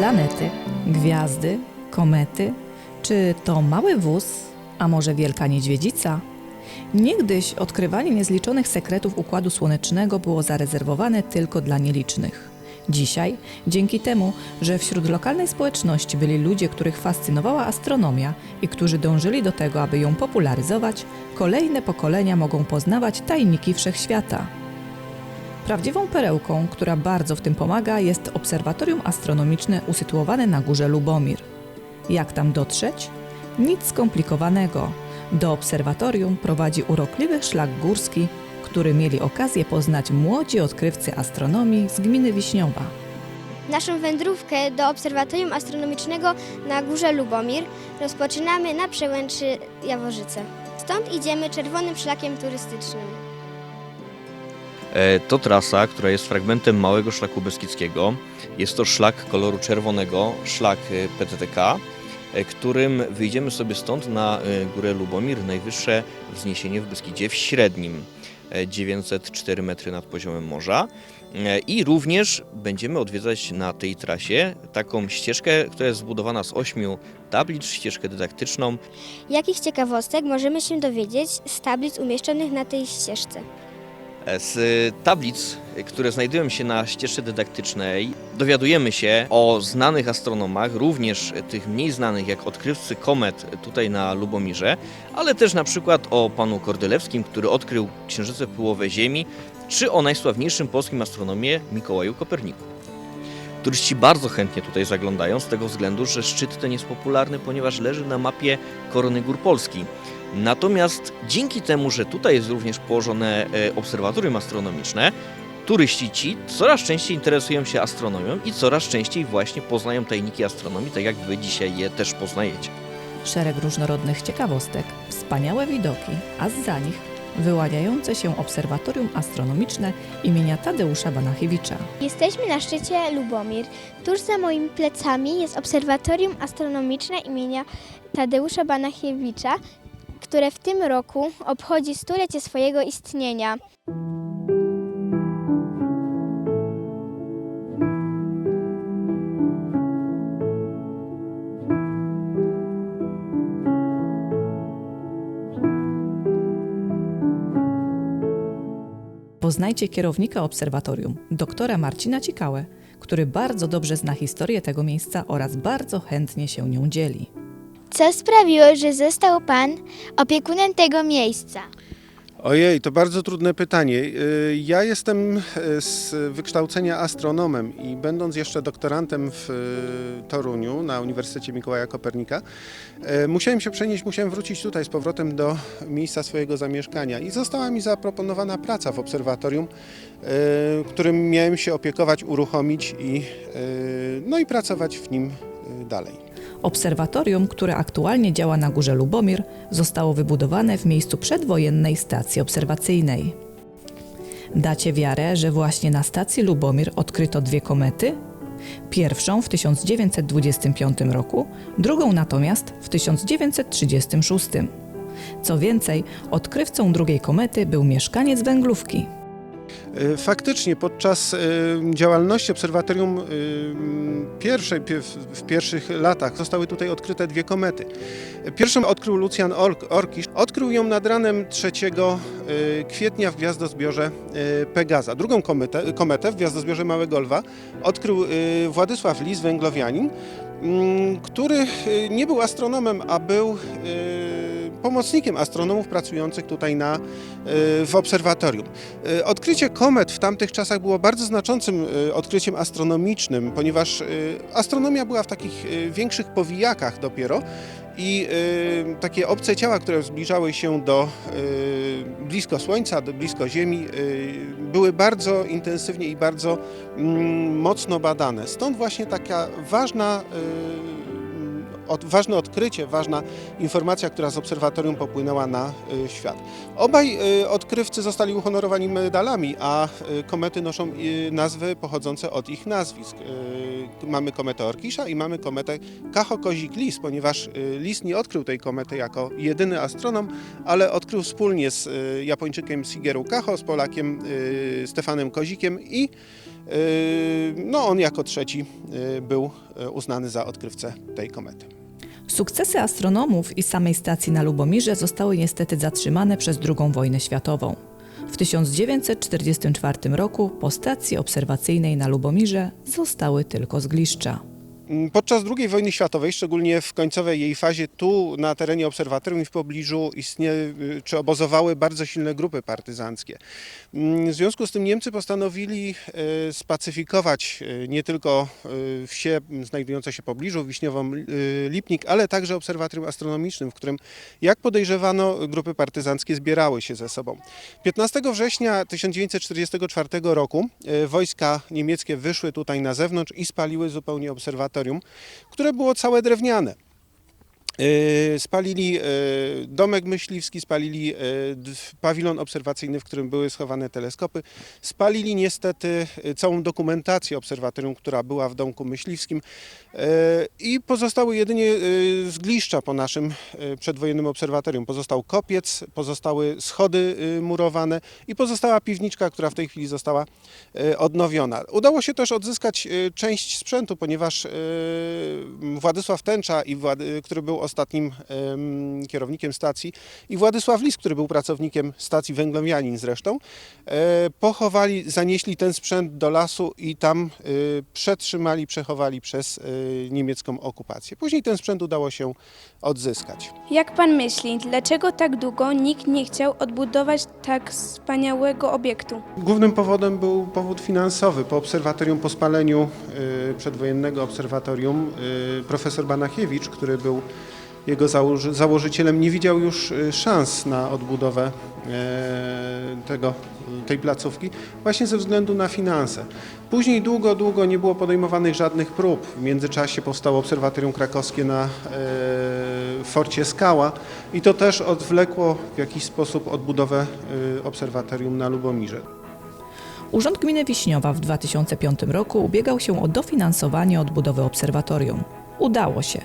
Planety, gwiazdy, komety, czy to mały wóz, a może wielka niedźwiedzica? Niegdyś odkrywanie niezliczonych sekretów Układu Słonecznego było zarezerwowane tylko dla nielicznych. Dzisiaj, dzięki temu, że wśród lokalnej społeczności byli ludzie, których fascynowała astronomia i którzy dążyli do tego, aby ją popularyzować, kolejne pokolenia mogą poznawać tajniki wszechświata. Prawdziwą perełką, która bardzo w tym pomaga, jest obserwatorium astronomiczne usytuowane na górze Lubomir. Jak tam dotrzeć? Nic skomplikowanego. Do obserwatorium prowadzi urokliwy szlak górski, który mieli okazję poznać młodzi odkrywcy astronomii z gminy Wiśniowa. Naszą wędrówkę do Obserwatorium Astronomicznego na Górze Lubomir rozpoczynamy na przełęczy Jaworzyce. Stąd idziemy czerwonym szlakiem turystycznym. E, To trasa, która jest fragmentem Małego Szlaku Beskidzkiego. Jest to szlak koloru czerwonego, szlak e, PTTK, e, którym wyjdziemy sobie stąd na górę Lubomir, najwyższe wzniesienie w Beskidzie w średnim, e, 904 metry nad poziomem morza. I również będziemy odwiedzać na tej trasie taką ścieżkę, która jest zbudowana z ośmiu tablic, ścieżkę dydaktyczną, Jakich ciekawostek możemy się dowiedzieć z tablic umieszczonych na tej ścieżce? Z tablic, które znajdują się na ścieżce dydaktycznej, dowiadujemy się o znanych astronomach, również tych mniej znanych jak odkrywcy komet tutaj na Lubomirze, ale też na przykład o panu Kordelewskim, który odkrył księżyce pyłowe Ziemi, czy o najsławniejszym polskim astronomie Mikołaju Koperniku. Turyści bardzo chętnie tutaj zaglądają z tego względu, że szczyt ten jest popularny, ponieważ leży na mapie Korony Gór Polski. Natomiast dzięki temu, że tutaj jest również położone e, obserwatorium astronomiczne, turyści ci coraz częściej interesują się astronomią i coraz częściej właśnie poznają tajniki astronomii, tak jak wy dzisiaj je też poznajecie. Szereg różnorodnych ciekawostek, wspaniałe widoki, a za nich wyłaniające się obserwatorium astronomiczne imienia Tadeusza Banachiewicza. Jesteśmy na szczycie Lubomir. Tuż za moimi plecami jest Obserwatorium Astronomiczne imienia Tadeusza Banachiewicza, które w tym roku obchodzi stulecie swojego istnienia. Poznajcie kierownika obserwatorium, doktora Marcina Cikałę, który bardzo dobrze zna historię tego miejsca oraz bardzo chętnie się nią dzieli. Co sprawiło, że został Pan opiekunem tego miejsca? Ojej, to bardzo trudne pytanie. Y, Ja jestem y, z wykształcenia astronomem i będąc jeszcze doktorantem w y, Toruniu na Uniwersytecie Mikołaja Kopernika, musiałem się przenieść, musiałem wrócić tutaj z powrotem do miejsca swojego zamieszkania i została mi zaproponowana praca w obserwatorium, którym miałem się opiekować, uruchomić i, no i pracować w nim dalej. Obserwatorium, które aktualnie działa na górze Lubomir, zostało wybudowane w miejscu przedwojennej stacji obserwacyjnej. Dacie wiarę, że właśnie na stacji Lubomir odkryto dwie komety? Pierwszą w 1925 roku, drugą natomiast w 1936. Co więcej, odkrywcą drugiej komety był mieszkaniec węglówki. Y, Faktycznie podczas y, działalności obserwatorium y, pierwszej, pie- w- pierwszych latach zostały tutaj odkryte dwie komety. Pierwszą odkrył Lucjan Ork- Orkisz. Odkrył ją nad ranem 3 y, kwietnia w gwiazdozbiorze Pegaza. Drugą kometę, kometę w gwiazdozbiorze Małego Lwa odkrył Władysław Lis, węglowianin, który nie był astronomem, a był pomocnikiem astronomów pracujących tutaj na, y, w obserwatorium. Y, Odkrycie komet w tamtych czasach było bardzo znaczącym y, odkryciem astronomicznym, ponieważ astronomia była w takich większych powijakach dopiero i takie obce ciała, które zbliżały się do blisko Słońca, do blisko Ziemi, były bardzo intensywnie i bardzo mm, mocno badane. Stąd właśnie taka ważna, od, ważne odkrycie, ważna informacja, która z obserwatorium popłynęła na y, świat. Obaj y, odkrywcy zostali uhonorowani medalami, a y, komety noszą nazwy pochodzące od ich nazwisk. Mamy kometę Orkisza i mamy kometę Kaho-Kozik-Lis, ponieważ Lis nie odkrył tej komety jako jedyny astronom, ale odkrył wspólnie z Japończykiem Shigeru Kaho, z Polakiem Stefanem Kozikiem i no, on jako trzeci y, był y, uznany za odkrywcę tej komety. Sukcesy astronomów i samej stacji na Lubomirze zostały niestety zatrzymane przez II wojnę światową. W 1944 roku po stacji obserwacyjnej na Lubomirze zostały tylko zgliszcza. Mm, Podczas II wojny światowej, szczególnie w końcowej jej fazie, tu na terenie obserwatorium i w pobliżu istnie, y, czy obozowały bardzo silne grupy partyzanckie. Mm, W związku z tym Niemcy postanowili y, spacyfikować y, nie tylko wsie znajdujące się w pobliżu, Wiśniową Lipnik, ale także obserwatorium astronomicznym, w którym, jak podejrzewano, grupy partyzanckie zbierały się ze sobą. 15 września 1944 roku wojska niemieckie wyszły tutaj na zewnątrz i spaliły zupełnie obserwatorium, które było całe drewniane. Yy, Spalili yy, domek myśliwski, spalili d- pawilon obserwacyjny, w którym były schowane teleskopy. Spalili niestety całą dokumentację obserwatorium, która była w domku myśliwskim i pozostały jedynie zgliszcza po naszym przedwojennym obserwatorium. Pozostał kopiec, pozostały schody murowane i pozostała piwniczka, która w tej chwili została odnowiona. Udało się też odzyskać część sprzętu, ponieważ Władysław Tęcza, który był ostatnim em, kierownikiem stacji, i Władysław Lis, który był pracownikiem stacji Węglowianin zresztą, e, pochowali, zanieśli ten sprzęt do lasu i tam e, przetrzymali, przechowali przez e, niemiecką okupację. Później ten sprzęt udało się odzyskać. Jak pan myśli, dlaczego tak długo nikt nie chciał odbudować tak wspaniałego obiektu? Głównym powodem był powód finansowy. Po obserwatorium, po spaleniu przedwojennego obserwatorium, profesor Banachiewicz, który był jego założy, założycielem, nie widział już y, szans na odbudowę e, tego, tej placówki właśnie ze względu na finanse. Później długo, długo nie było podejmowanych żadnych prób. W międzyczasie powstało obserwatorium krakowskie na e, forcie Skała i to też odwlekło w jakiś sposób odbudowę e, obserwatorium na Lubomirze. Urząd Gminy Wiśniowa w 2005 roku ubiegał się o dofinansowanie odbudowy obserwatorium. Udało się,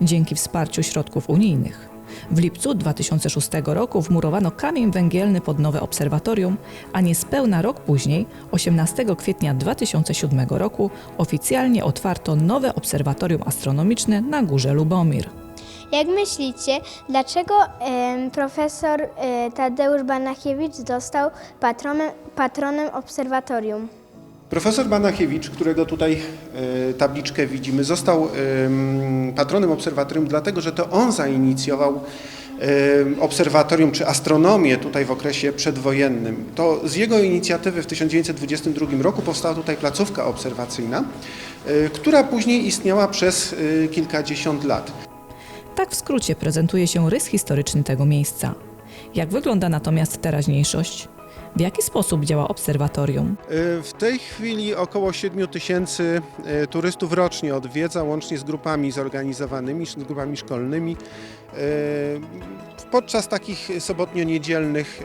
dzięki wsparciu środków unijnych. W lipcu 2006 roku wmurowano kamień węgielny pod nowe obserwatorium, a niespełna rok później, 18 kwietnia 2007 roku, oficjalnie otwarto nowe obserwatorium astronomiczne na Górze Lubomir. Jak myślicie, dlaczego profesor e, Tadeusz Banachiewicz został patronem, patronem obserwatorium? Profesor Banachiewicz, którego tutaj e, tabliczkę widzimy, został em, patronem obserwatorium, dlatego że to on zainicjował obserwatorium czy astronomię tutaj w okresie przedwojennym. To z jego inicjatywy w 1922 roku powstała tutaj placówka obserwacyjna, e, która później istniała przez e, kilkadziesiąt lat. Tak w skrócie prezentuje się rys historyczny tego miejsca. Jak wygląda natomiast teraźniejszość? W jaki sposób działa obserwatorium? E, W tej chwili około 7 tysięcy e, turystów rocznie odwiedza, łącznie z grupami zorganizowanymi, z grupami szkolnymi. E, Podczas takich sobotnio-niedzielnych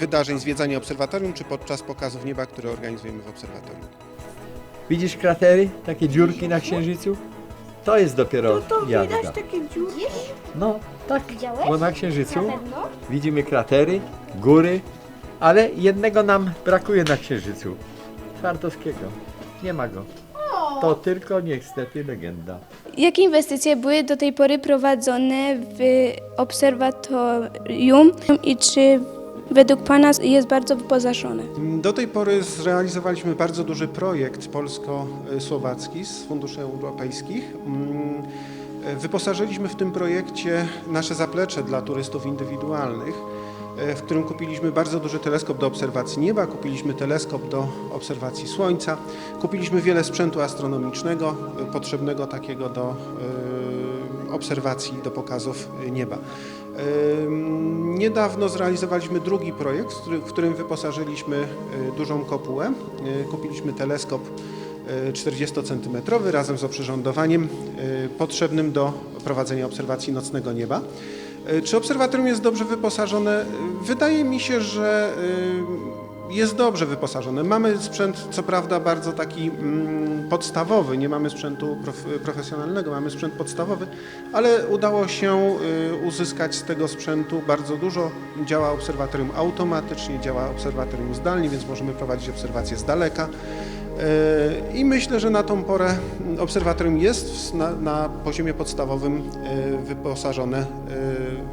wydarzeń zwiedzania obserwatorium, czy podczas pokazów nieba, które organizujemy w obserwatorium. Widzisz kratery, takie dziurki na księżycu? To jest dopiero jazda. dziurki? No, tak, Widziałeś? bo na księżycu pewno? widzimy kratery, góry, ale jednego nam brakuje na księżycu. Czartowskiego. Nie ma go. To tylko niestety legenda. Jakie inwestycje były do tej pory prowadzone w obserwatorium i czy według pana jest bardzo wyposażone? Do tej pory zrealizowaliśmy bardzo duży projekt polsko-słowacki z funduszy europejskich. Mm, Wyposażyliśmy w tym projekcie nasze zaplecze dla turystów indywidualnych, w którym kupiliśmy bardzo duży teleskop do obserwacji nieba, kupiliśmy teleskop do obserwacji Słońca, kupiliśmy wiele sprzętu astronomicznego e, potrzebnego takiego do e, obserwacji, do pokazów e, nieba. Niedawno zrealizowaliśmy drugi projekt, w który- w którym wyposażyliśmy e, dużą kopułę. E, Kupiliśmy teleskop e, 40-centymetrowy razem z oprzyrządowaniem e, potrzebnym do prowadzenia obserwacji nocnego nieba. E, Czy obserwatorium jest dobrze wyposażone? E, Wydaje mi się, że e, jest dobrze wyposażone. Mamy sprzęt, co prawda, bardzo taki mm, podstawowy, nie mamy sprzętu prof, profesjonalnego, mamy sprzęt podstawowy, ale udało się uzyskać z tego sprzętu bardzo dużo. Działa obserwatorium automatycznie, działa obserwatorium zdalnie, więc możemy prowadzić obserwacje z daleka. Y, I myślę, że na tą porę obserwatorium jest na, na poziomie podstawowym y, wyposażone y,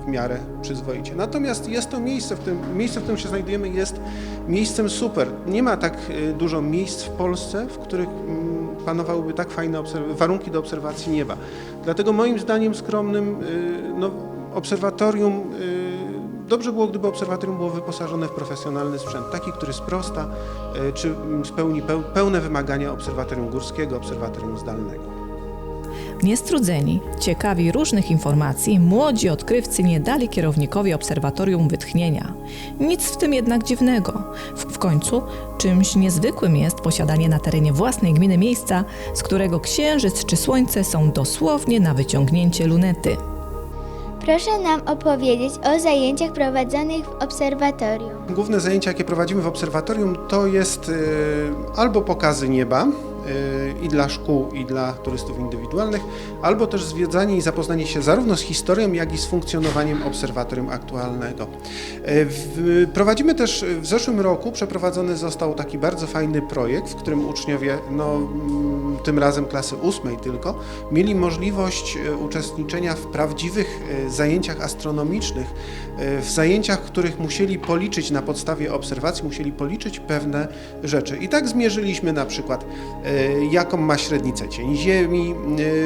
w miarę przyzwoicie. Natomiast jest to miejsce, w tym, miejsce, w którym się znajdujemy, jest miejscem super. Nie ma tak dużo miejsc w Polsce, w których mm, panowałyby tak fajne warunki do obserwacji nieba. Dlatego moim zdaniem skromnym no, obserwatorium, dobrze było, gdyby obserwatorium było wyposażone w profesjonalny sprzęt, taki, który sprosta, y, czy spełni peł- pełne wymagania obserwatorium górskiego, obserwatorium zdalnego. Niestrudzeni, ciekawi różnych informacji, młodzi odkrywcy nie dali kierownikowi obserwatorium wytchnienia. Nic w tym jednak dziwnego. W końcu czymś niezwykłym jest posiadanie na terenie własnej gminy miejsca, z którego księżyc czy słońce są dosłownie na wyciągnięcie lunety. Proszę nam opowiedzieć o zajęciach prowadzonych w obserwatorium. Główne zajęcia, jakie prowadzimy w obserwatorium, to jest y, albo pokazy nieba y, i dla szkół, i dla turystów indywidualnych, albo też zwiedzanie i zapoznanie się zarówno z historią, jak i z funkcjonowaniem obserwatorium aktualnego. Y, prowadzimy też w zeszłym roku przeprowadzony został taki bardzo fajny projekt, w którym uczniowie, no, mm, tym razem klasy ósmej tylko, mieli możliwość y, uczestniczenia w prawdziwych y, zajęciach astronomicznych, y, w zajęciach, których musieli policzyć na podstawie obserwacji, musieli policzyć pewne rzeczy. I tak zmierzyliśmy na przykład, jaką ma średnicę cień Ziemi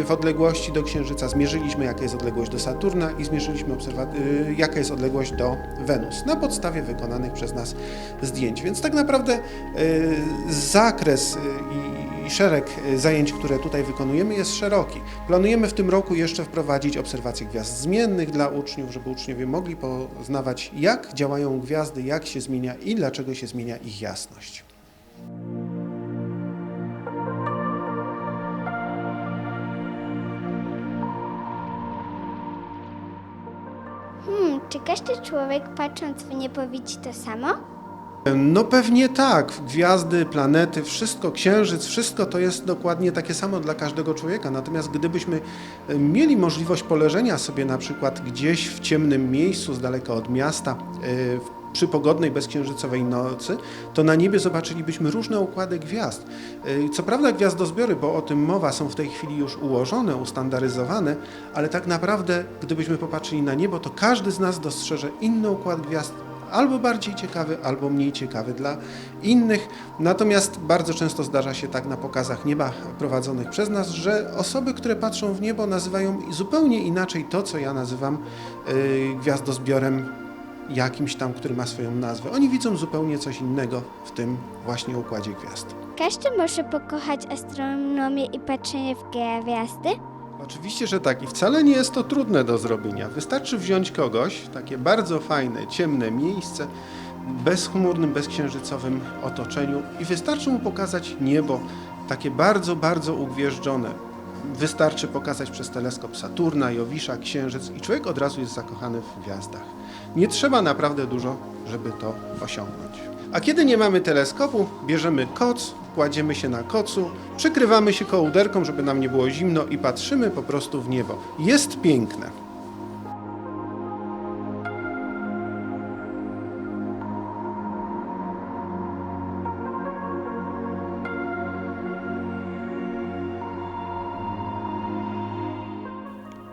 w odległości do Księżyca, zmierzyliśmy, jaka jest odległość do Saturna i zmierzyliśmy, jaka jest odległość do Wenus na podstawie wykonanych przez nas zdjęć. Więc tak naprawdę zakres i i szereg y, zajęć, które tutaj wykonujemy, jest szeroki. Planujemy w tym roku jeszcze wprowadzić obserwacje gwiazd zmiennych dla uczniów, żeby uczniowie mogli poznawać, jak działają gwiazdy, jak się zmienia i dlaczego się zmienia ich jasność. Hmm, czy każdy człowiek patrząc w niebo widzi to samo? No pewnie tak. Gwiazdy, planety, wszystko, księżyc, wszystko to jest dokładnie takie samo dla każdego człowieka. Natomiast gdybyśmy e, mieli możliwość poleżenia sobie na przykład gdzieś w ciemnym miejscu z daleka od miasta, e, przy pogodnej, bezksiężycowej nocy, to na niebie zobaczylibyśmy różne układy gwiazd. E, Co prawda gwiazdozbiory, bo o tym mowa, są w tej chwili już ułożone, ustandaryzowane, ale tak naprawdę, gdybyśmy popatrzyli na niebo, to każdy z nas dostrzeże inny układ gwiazd, albo bardziej ciekawy, albo mniej ciekawy dla innych. Natomiast bardzo często zdarza się tak na pokazach nieba prowadzonych przez nas, że osoby, które patrzą w niebo, nazywają zupełnie inaczej to, co ja nazywam y, gwiazdozbiorem jakimś tam, który ma swoją nazwę. Oni widzą zupełnie coś innego w tym właśnie układzie gwiazd. Każdy może pokochać astronomię i patrzenie w gwiazdy? Oczywiście, że tak i wcale nie jest to trudne do zrobienia. Wystarczy wziąć kogoś, takie bardzo fajne, ciemne miejsce, bezchmurnym, bezksiężycowym otoczeniu i wystarczy mu pokazać niebo, takie bardzo, bardzo ugwieżdżone. Wystarczy pokazać przez teleskop Saturna, Jowisza, Księżyc i człowiek od razu jest zakochany w gwiazdach. Nie trzeba naprawdę dużo, żeby to osiągnąć. A kiedy nie mamy teleskopu, bierzemy koc, kładziemy się na kocu, przykrywamy się kołderką, żeby nam nie było zimno i patrzymy po prostu w niebo. Jest piękne.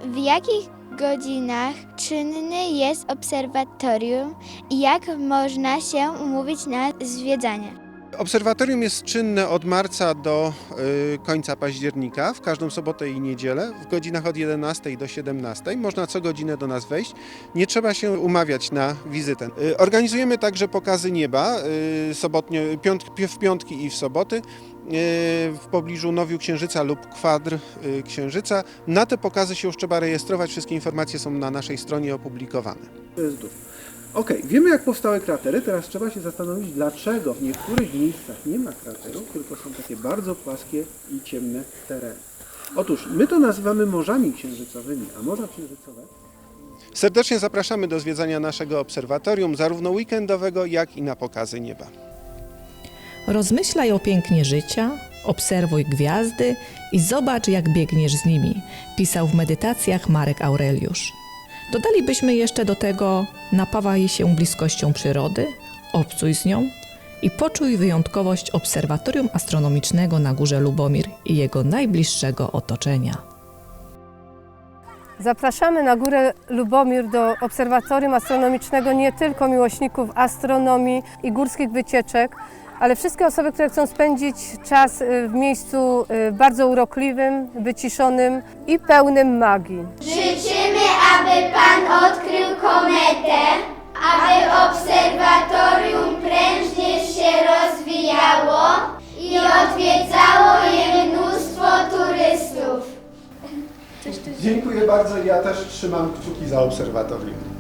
W jakich godzinach czynny jest obserwatorium i jak można się umówić na zwiedzanie? Obserwatorium jest czynne od marca do y, końca października, w każdą sobotę i niedzielę, w godzinach od 11 do 17. Można co godzinę do nas wejść. Nie trzeba się umawiać na wizytę. Y, organizujemy także pokazy nieba y, w piątki i w soboty w pobliżu Nowiu Księżyca lub Kwadr Księżyca. Na te pokazy się już trzeba rejestrować. Wszystkie informacje są na naszej stronie opublikowane. Okej, wiemy jak powstały kratery, teraz trzeba się zastanowić, dlaczego w niektórych miejscach nie ma kraterów, tylko są takie bardzo płaskie i ciemne tereny. Otóż my to nazywamy morzami księżycowymi, a morza księżycowe Serdecznie zapraszamy do zwiedzania naszego obserwatorium, zarówno weekendowego, jak i na pokazy nieba. Rozmyślaj o pięknie życia, obserwuj gwiazdy i zobacz, jak biegniesz z nimi, pisał w medytacjach Marek Aureliusz. Dodalibyśmy jeszcze do tego: napawaj się bliskością przyrody, obcuj z nią i poczuj wyjątkowość obserwatorium astronomicznego na górze Lubomir i jego najbliższego otoczenia. Zapraszamy na górę Lubomir do Obserwatorium Astronomicznego nie tylko miłośników astronomii i górskich wycieczek, ale wszystkie osoby, które chcą spędzić czas y, w miejscu y, bardzo urokliwym, wyciszonym i pełnym magii. Życzymy, aby Pan odkrył kometę, aby obserwatorium prężnie się rozwijało i odwiedzało je mnóstwo turystów. Dziękuję bardzo. Ja też trzymam kciuki za obserwatorium.